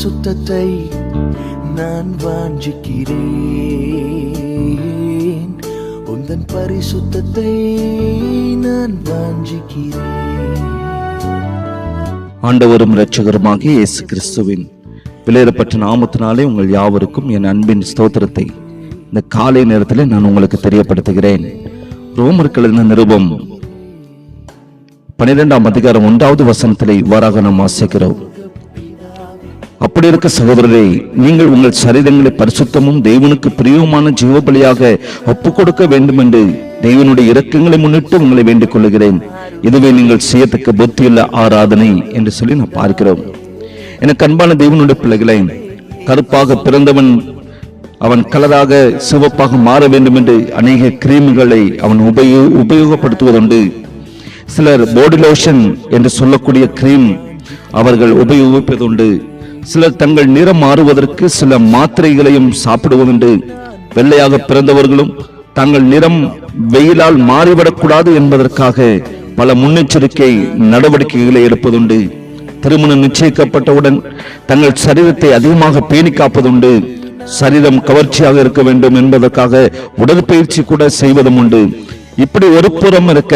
சுத்தத்தை நான் வாஞ்சிக்கிறேன். உந்தன் பரிசுத்தத்தை நான் வாஞ்சிக்கிறேன். ஆண்டவரும் இரட்சகருமாகிய இயேசு கிறிஸ்துவின் விளையிடப்பட்ட நாமத்தினாலே உங்கள் யாவருக்கும் என் அன்பின் ஸ்தோத்திரத்தை இந்த காலை நேரத்தில் நான் உங்களுக்கு தெரியப்படுத்துகிறேன். ரோமர்கள் நிருபம் பன்னிரெண்டாம் அதிகாரம் ஒன்றாவது வசனத்திலே இவ்வாறாக நாம் வாசிக்கிறோம். அப்படி இருக்க சகோதரரே நீங்கள் உங்கள் சரீரங்களை பரிசுத்தமும் தெய்வனுக்கு பிரியமான ஜீவபலியாக ஒப்பு கொடுக்க வேண்டும் என்று தெய்வனுடைய இரக்கங்களை முன்னிட்டு உங்களை வேண்டிக் கொள்கிறேன் இதுவே நீங்கள் செய்யத்தக்க புத்தியுள்ள ஆராதனை என்று சொல்லி நான் பார்க்கிறோம். எனக்கு அன்பான தெய்வனுடைய பிள்ளைகளை கருப்பாக பிறந்தவன் அவன் கலராக சிவப்பாக மாற வேண்டும் என்று அநேக கிரீம்களை அவன் உபயோ உபயோகப்படுத்துவதுண்டு. சிலர் பாடி லோஷன் என்று சொல்லக்கூடிய கிரீம் அவர்கள் உபயோகிப்பதுண்டு. சிலர் தங்கள் நிறம் மாறுவதற்கு சில மாத்திரைகளையும் சாப்பிடுவதுண்டு வெள்ளையாக பிறந்தவர்களும் தங்கள் நிறம் வெயிலால் மாறிவிடக்கூடாது என்பதற்காக பல முன்னெச்சரிக்கை நடவடிக்கைகளை எடுப்பதுண்டு. திருமணம் நிச்சயிக்கப்பட்டவுடன் தங்கள் சரீரத்தை அதிகமாக பேணி காப்பதுண்டு. சரீரம் கவர்ச்சியாக இருக்க வேண்டும் என்பதற்காக உடற்பயிற்சி கூட செய்வதும் உண்டு. இப்படி ஒரு புறம் இருக்க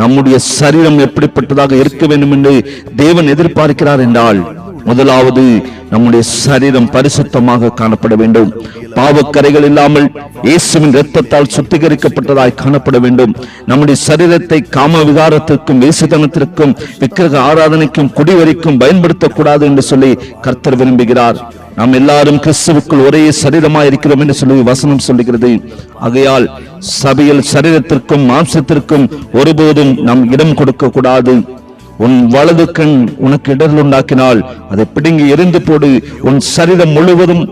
நம்முடைய சரீரம் எப்படிப்பட்டதாக இருக்க வேண்டும் என்று தேவன் எதிர்பார்க்கிறார் என்றால் முதலாவது நம்முடைய சரீரம் பரிசுத்தமாக காணப்பட வேண்டும். பாவக்கரைகள் இல்லாமல் இயேசுவின் இரத்தத்தால் சுத்திகரிக்கப்பட்டதாய் காணப்பட வேண்டும். நம்முடைய சரீரத்தை காம விகாரத்திற்கும் வேசுதனத்திற்கும் விக்கிரக ஆராதனைக்கும் குடிவரிக்கும் பயன்படுத்தக்கூடாது என்று சொல்லி கர்த்தர் விரும்புகிறார். நாம் எல்லாரும் கிறிஸ்துவுக்குள் ஒரே சரீரமாக இருக்கிறோம் என்று சொல்லி வசனம் சொல்லுகிறது. ஆகையால் சபையில் சரீரத்திற்கும் மாம்சத்திற்கும் ஒருபோதும் நாம் இடம் கொடுக்க கூடாது உன் வலது கண் உனக்கு இடர்கள் உண்டாக்கினால் அதை பிடுங்கி எரிந்து போடு. உன் சரீரம் முழுவதும்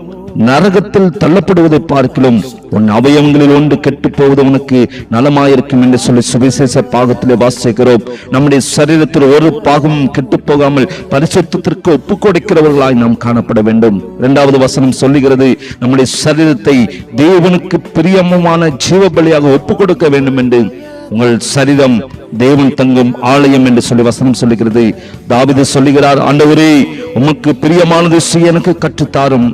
நரகத்தில் தள்ளப்படுவதை பார்க்கிலும் உன் அவயவங்களில் ஒன்று கெட்டு போவது உனக்கு நலமாயிருக்கும் என்று சொல்லி சுவிசேஷ பாகத்திலே வாசிக்கிறோம். நம்முடைய சரீரத்தில் ஒரு பாகமும் கெட்டு போகாமல் பரிசுத்திற்கு ஒப்பு கொடுக்கிறவர்களாய் நாம் காணப்பட வேண்டும். இரண்டாவது வசனம் சொல்லுகிறது நம்முடைய சரீரத்தை தேவனுக்கு பிரியமுமான ஜீவ பலியாக ஒப்பு கொடுக்க வேண்டும் என்று. உங்கள் சரீரம் தேவன் தங்கும் ஆலயம் என்று சொல்லி வசனம் சொல்லுகிறது. தாவிது சொல்லுகிறார் ஆண்டவரே உமக்கு பிரியமானது செய்ய எனக்கு கற்றுத்தாரும்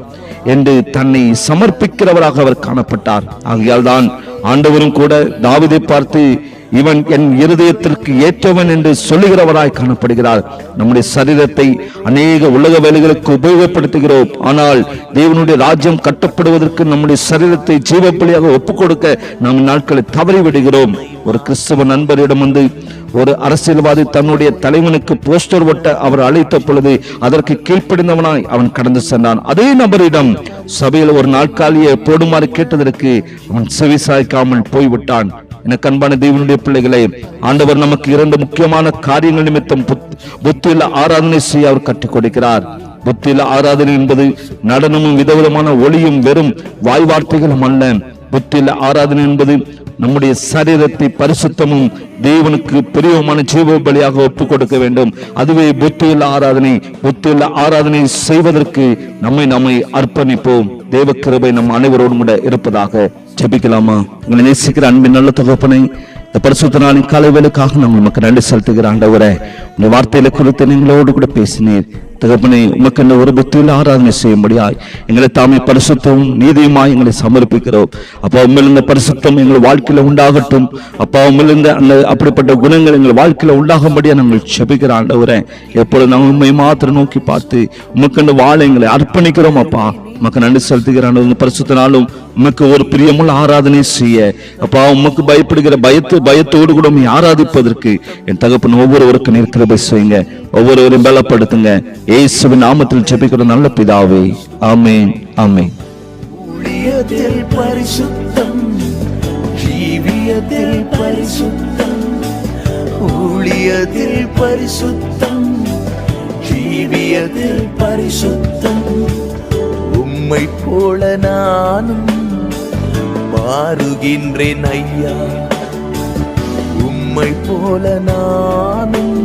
என்று தன்னை சமர்ப்பிக்கிறவராக அவர் காணப்பட்டார். ஆகையால் தான் ஆண்டவரும் கூட தாவிதை பார்த்து இவன் என் இருதயத்திற்கு ஏற்றவன் என்று சொல்லுகிறவராய் காணப்படுகிறார். நம்முடைய சரீரத்தை அநேக உலக வேலைகளுக்கு உபயோகப்படுத்துகிறோம். ஆனால் தேவனுடைய ராஜ்யம் கட்டப்படுவதற்கு நம்முடைய சரீரத்தை ஜீவப்பலியாக ஒப்புக் கொடுக்க நம் நாட்களை தவறி விடுகிறோம் ஒரு கிறிஸ்தவ நண்பரிடம் வந்து ஒரு அரசியல்வாதி தன்னுடைய தலைவனுக்கு போஸ்டர் ஒட்ட அவர் அழைத்த பொழுது அதற்கு கீழ்ப்படிந்தவனாய் அவன் கடந்து சென்றான். அதே நபரிடம் சபையில் ஒரு நாட்காலியை போடுமாறு கேட்டதற்கு அவன் செவிசாய்க்காமல் போய்விட்டான். எனக்கு அன்பான தேவனுடைய பிள்ளைகளே ஆண்டவர் நமக்கு இரண்டு முக்கியமான காரியங்கள் நிமித்தம் புத்- ஆராதனை செய்ய அவர் கற்றுக் கொடுக்கிறார். புத்தியில் ஆராதனை என்பது நடனமும் விதவிதமான ஒளியும் வெறும் வாய் வார்த்தைகளும் அல்ல. புத்தியில் ஆராதனை என்பது நம்முடைய சரீரத்தை பரிசுத்தமும் தேவனுக்கு பிரியமான ஜீவ பலியாக ஒப்புக் கொடுக்க வேண்டும். அதுவே புத்தியுள்ள ஆராதனை புத்தியுள்ள ஆராதனை செய்வதற்கு நம்மை நம்மை அர்ப்பணிப்போம். தேவ கிருபை நம் அனைவரோடும் கூட இருப்பதாக ஜெபிக்கலாமா? உங்களை நேசிக்கிற அன்பின் நல்ல தொகுப்பனை இந்த பரிசுத்த நாளின் காலை வேலைக்காக நம்ம நன்றி செலுத்துகிற ஆண்டவரை. உங்க வார்த்தையில குறித்து நீங்களோடு கூட பேசினீர். தகப்பனை உமக்கு ஒரு புத்தியில் ஆராதனை செய்யும்படியாய் எங்களை தாமே பரிசுத்தமும் நீதியுமாய் எங்களை சமர்ப்பிக்கிறோம். அப்பா உண்மையிலிருந்த பரிசுத்தம் எங்கள் வாழ்க்கையில் உண்டாகட்டும். அப்பா உண்மையிலிருந்த அந்த அப்படிப்பட்ட குணங்கள் எங்கள் வாழ்க்கையில் உண்டாகும்படியா நாங்கள் செபிக்கிற ஆண்டவரே. எப்பொழுது நாங்கள் உண்மை மாத்திரம் நோக்கி பார்த்து உமக்கு வாழ எங்களை அர்ப்பணிக்கிறோம் அப்பா. மக்கள் நன்றி செலுத்துகிறான் உங்க பரிசுத்த நாளும் உமக்கு ஒரு பிரியமுள்ள ஆராதனை செய்ய. அப்பா உமக்கு பயப்படுகிற பயத்து பயத்தோடு கூட உண்மை ஆராதிப்பதற்கு என் தகப்பன் ஒவ்வொருவருக்கும் நீர் கிருபை செய்யுங்க. ஒவ்வொருவரையும் பலப்படுத்துங்க. இயேசுவின் நாமத்தில் ஜெபிக்கிற நல்ல பிதாவே. ஆமென். ஆமென். பரிசுத்தம் ஜீவியத்தில் பரிசுத்தம் ஊழியத்தில் பரிசுத்தம் ஜீவியத்தில் பரிசுத்தம். உம்மை போல நானும் மாறுகின்றேன் ஐயா. உம்மை போல நானும்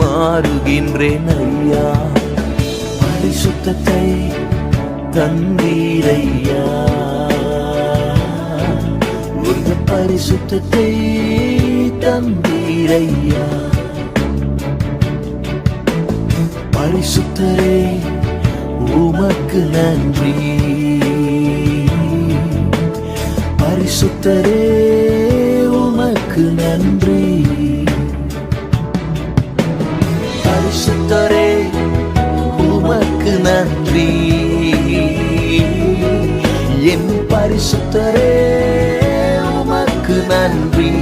மாறுகின்றேன் ஐயா. பரிசுத்தத்தை தந்தீரையா உங்க பரிசுத்தத்தை தந்தீரையா பரிசுத்தரே உமக்கு நன்றி. பரிசுத்தரே உமக்கு நன்றி. பரிசுத்தரே உமக்கு நன்றி. என் பரிசுத்தரே உமக்கு நன்றி.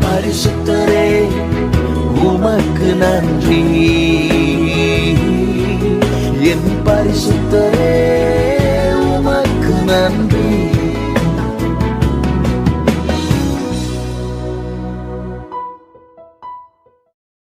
பரிசுத்தரே உமக்கு நன்றி. என்